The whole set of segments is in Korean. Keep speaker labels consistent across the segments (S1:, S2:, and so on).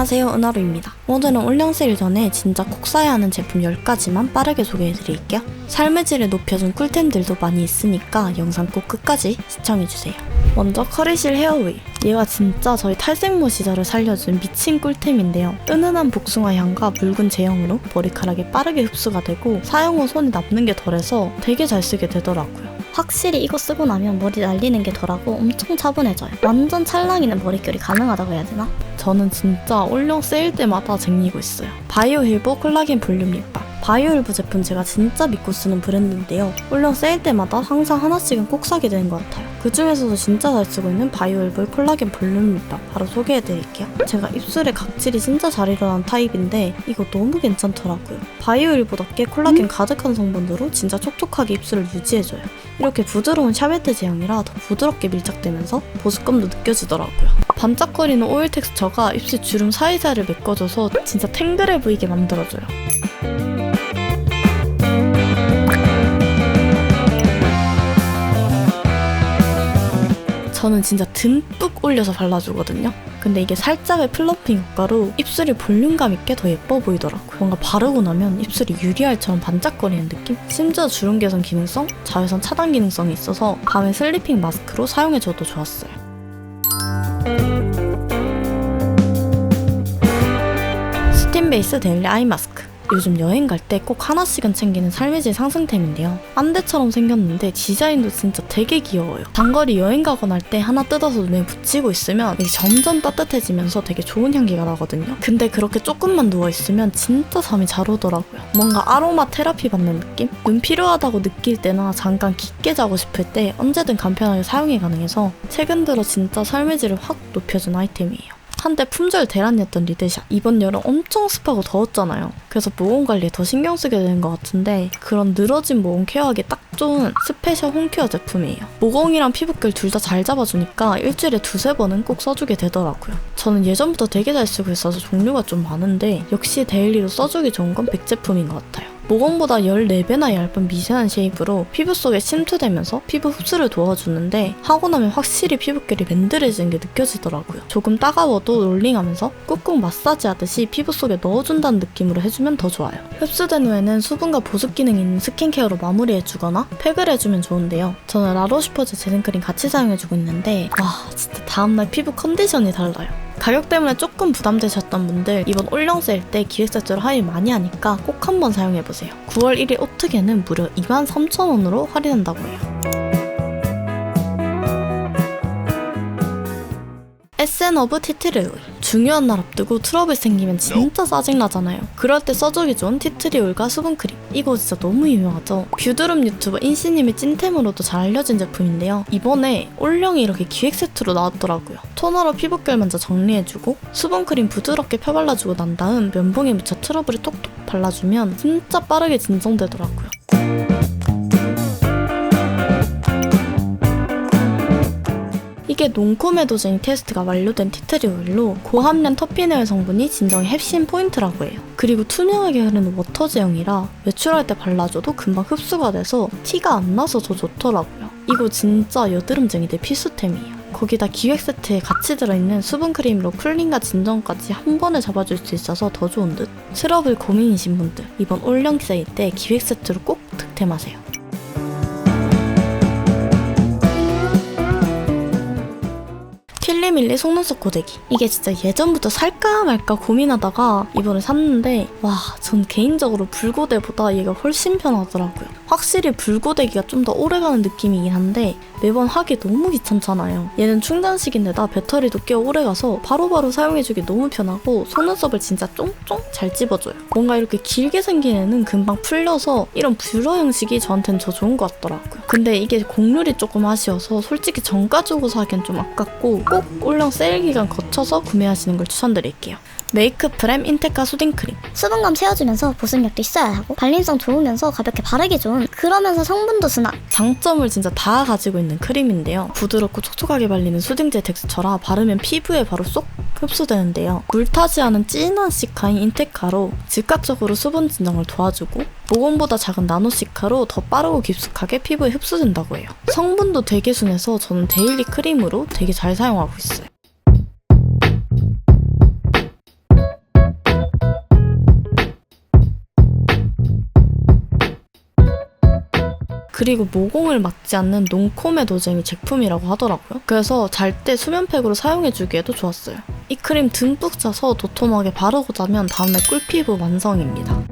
S1: 안녕하세요 은하루입니다. 오늘은 올영 세일 전에 진짜 꼭 사야 하는 제품 10가지만 빠르게 소개해드릴게요. 삶의 질을 높여준 꿀템들도 많이 있으니까 영상 꼭 끝까지 시청해주세요. 먼저 커리실 헤어웨이. 얘가 진짜 저희 탈색모 시절을 살려준 미친 꿀템인데요. 은은한 복숭아 향과 묽은 제형으로 머리카락이 빠르게 흡수가 되고 사용 후 손이 남는 게 덜해서 되게 잘 쓰게 되더라고요. 확실히 이거 쓰고 나면 머리 날리는 게 덜하고 엄청 차분해져요. 완전 찰랑이는 머릿결이 가능하다고 해야 되나? 저는 진짜 올영 세일 때마다 쟁이고 있어요. 바이오 힐보 콜라겐 볼륨 립밤. 바이오 힐보 제품 제가 진짜 믿고 쓰는 브랜드인데요. 올영 세일 때마다 항상 하나씩은 꼭 사게 되는 것 같아요. 그 중에서도 진짜 잘 쓰고 있는 바이오 힐보의 콜라겐 볼륨 립밤 바로 소개해드릴게요. 제가 입술에 각질이 진짜 잘 일어난 타입인데 이거 너무 괜찮더라고요. 바이오 힐보답게 콜라겐 가득한 성분으로 진짜 촉촉하게 입술을 유지해줘요. 이렇게 부드러운 샤베트 제형이라 더 부드럽게 밀착되면서 보습감도 느껴지더라고요. 반짝거리는 오일 텍스처가 입술 주름 사이사이를 메꿔줘서 진짜 탱글해 보이게 만들어줘요. 저는 진짜 듬뿍 올려서 발라주거든요. 근데 이게 살짝의 플럼핑 효과로 입술이 볼륨감 있게 더 예뻐 보이더라고요. 뭔가 바르고 나면 입술이 유리알처럼 반짝거리는 느낌? 심지어 주름 개선 기능성, 자외선 차단 기능성이 있어서 밤에 슬리핑 마스크로 사용해줘도 좋았어요. 스팀 베이스 데일리 아이 마스크. 요즘 여행 갈 때 꼭 하나씩은 챙기는 삶의 질 상승템인데요. 안대처럼 생겼는데 디자인도 진짜 되게 귀여워요. 장거리 여행 가거나 할 때 하나 뜯어서 눈에 붙이고 있으면 점점 따뜻해지면서 되게 좋은 향기가 나거든요. 근데 그렇게 조금만 누워있으면 진짜 잠이 잘 오더라고요. 뭔가 아로마 테라피 받는 느낌? 눈 필요하다고 느낄 때나 잠깐 깊게 자고 싶을 때 언제든 간편하게 사용이 가능해서 최근 들어 진짜 삶의 질을 확 높여준 아이템이에요. 한때 품절 대란이었던 리드샷 이번 여름 엄청 습하고 더웠잖아요. 그래서 모공 관리에 더 신경 쓰게 되는 것 같은데 그런 늘어진 모공 케어하기 딱 좋은 스페셜 홈케어 제품이에요. 모공이랑 피부결 둘 다 잘 잡아주니까 일주일에 두세 번은 꼭 써주게 되더라고요. 저는 예전부터 되게 잘 쓰고 있어서 종류가 좀 많은데 역시 데일리로 써주기 좋은 건 백 제품인 것 같아요 모공보다 14배나 얇은 미세한 쉐입으로 피부 속에 침투되면서 피부 흡수를 도와주는데 하고 나면 확실히 피부결이 맨들해지는 게 느껴지더라고요. 조금 따가워도 롤링하면서 꾹꾹 마사지 하듯이 피부 속에 넣어준다는 느낌으로 해주면 더 좋아요. 흡수된 후에는 수분과 보습 기능이 있는 스킨케어로 마무리해주거나 팩을 해주면 좋은데요. 저는 라로슈퍼즈 제생크림 같이 사용해주고 있는데 와 진짜 다음날 피부 컨디션이 달라요. 가격 때문에 조금 부담되셨던 분들 이번 올영 세일 때 기획세트로 할인 많이 하니까 꼭 한번 사용해보세요. 9월 1일 오트게는 무려 23,000원으로 할인한다고 해요. 에센 오브 티트리 오일 중요한 날 앞두고 트러블 생기면 진짜 짜증나잖아요. 그럴 때 써주기 좋은 티트리 오일과 수분크림. 이거 진짜 너무 유명하죠? 뷰드룸 유튜버 인씨님의 찐템으로도 잘 알려진 제품인데요. 이번에 올영이 이렇게 기획 세트로 나왔더라고요. 토너로 피부결 먼저 정리해주고 수분크림 부드럽게 펴발라주고 난 다음 면봉에 묻혀 트러블을 톡톡 발라주면 진짜 빠르게 진정되더라고요 이게 논코메도제닉 테스트가 완료된 티트리 오일로 고함량 터피네올 성분이 진정의 핵심 포인트라고 해요. 그리고 투명하게 흐르는 워터 제형이라 외출할 때 발라줘도 금방 흡수가 돼서 티가 안 나서 더 좋더라고요. 이거 진짜 여드름쟁이들 필수템이에요. 거기다 기획 세트에 같이 들어있는 수분 크림으로 쿨링과 진정까지 한 번에 잡아줄 수 있어서 더 좋은 듯. 트러블 고민이신 분들 이번 올영 세일 때 기획 세트로 꼭 득템하세요. 킬리밀리 속눈썹 고데기. 이게 진짜 예전부터 살까 말까 고민하다가 이번에 샀는데 와 전 개인적으로 불고데보다 얘가 훨씬 편하더라고요. 확실히 불고데기가 좀 더 오래가는 느낌이긴 한데 매번 하기 너무 귀찮잖아요. 얘는 충전식인데다 배터리도 꽤 오래가서 바로바로 사용해주기 너무 편하고 속눈썹을 진짜 쫑쫑 잘 집어줘요. 뭔가 이렇게 길게 생긴 애는 금방 풀려서 이런 뷰러 형식이 저한테는 더 좋은 것 같더라고요. 근데 이게 곡률이 조금 아쉬워서 솔직히 정가 주고 사기엔 좀 아깝고 꼭 올영 세일 기간 거쳐서 구매하시는 걸 추천드릴게요. 메이크 프렘 인테카 수딩 크림.
S2: 수분감 채워주면서 보습력도 있어야 하고 발림성 좋으면서 가볍게 바르기 좋은 그러면서 성분도 순한
S1: 장점을 진짜 다 가지고 있는 크림인데요. 부드럽고 촉촉하게 발리는 수딩젤 텍스처라 바르면 피부에 바로 쏙 흡수되는데요. 굴타지 않은 진한 시카인 인테카로 즉각적으로 수분 진정을 도와주고 모공보다 작은 나노시카로 더 빠르고 깊숙하게 피부에 흡수된다고 해요. 성분도 되게 순해서 저는 데일리 크림으로 되게 잘 사용하고 있어요. 그리고 모공을 막지 않는 농콤의 도쟁이 제품이라고 하더라고요. 그래서 잘 때 수면팩으로 사용해주기에도 좋았어요. 이 크림 듬뿍 짜서 도톰하게 바르고 자면 다음날 꿀피부 완성입니다.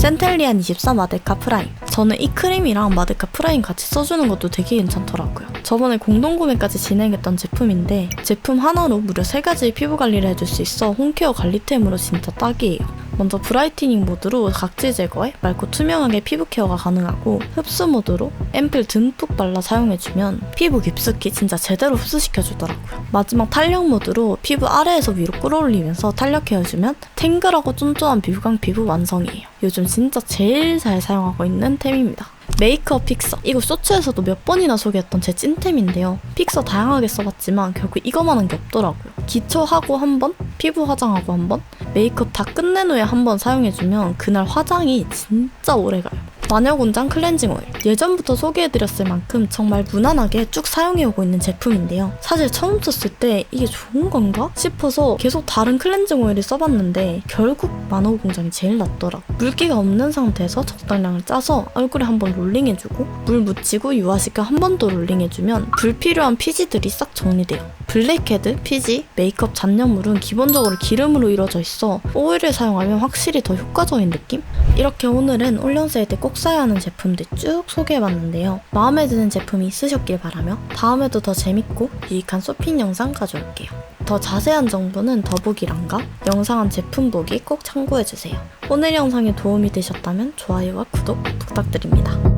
S1: 센텔리안 24 마데카 프라임. 저는 이 크림이랑 마데카 프라임 같이 써주는 것도 되게 괜찮더라고요. 저번에 공동구매까지 진행했던 제품인데 제품 하나로 무려 3가지 피부 관리를 해줄 수 있어 홈케어 관리템으로 진짜 딱이에요. 먼저 브라이트닝 모드로 각질 제거에 맑고 투명하게 피부 케어가 가능하고 흡수 모드로 앰플 듬뿍 발라 사용해주면 피부 깊숙이 진짜 제대로 흡수시켜주더라고요. 마지막 탄력 모드로 피부 아래에서 위로 끌어올리면서 탄력해주면 탱글하고 쫀쫀한 비후광 피부 완성이에요. 요즘 진짜 제일 잘 사용하고 있는 템입니다. 메이크업 픽서. 이거 쇼츠에서도 몇 번이나 소개했던 제 찐템인데요. 픽서 다양하게 써봤지만 결국 이거만한 게 없더라고요. 기초하고 한 번, 피부 화장하고 한 번, 메이크업 다 끝낸 후에 한 번 사용해주면 그날 화장이 진짜 오래 가요. 마녀곤장 클렌징 오일. 예전부터 소개해드렸을 만큼 정말 무난하게 쭉 사용해오고 있는 제품인데요. 사실 처음 썼을 때 이게 좋은 건가 싶어서 계속 다른 클렌징 오일을 써봤는데 결국 마녀곤장이 제일 낫더라. 물기가 없는 상태에서 적당량을 짜서 얼굴에 한번 롤링해주고 물 묻히고 유화시켜 한 번 더 롤링해주면 불필요한 피지들이 싹 정리돼요. 블랙헤드, 피지, 메이크업 잔여물은 기본적으로 기름으로 이루어져 있어 오일을 사용하면 확실히 더 효과적인 느낌? 이렇게 오늘은 올연세일 때 꼭 사야 하는 제품들 쭉 소개해봤는데요. 마음에 드는 제품이 있으셨길 바라며 다음에도 더 재밌고 유익한 쇼핑 영상 가져올게요. 더 자세한 정보는 더보기란과 영상한 제품 보기 꼭 참고해주세요. 오늘 영상이 도움이 되셨다면 좋아요와 구독 부탁드립니다.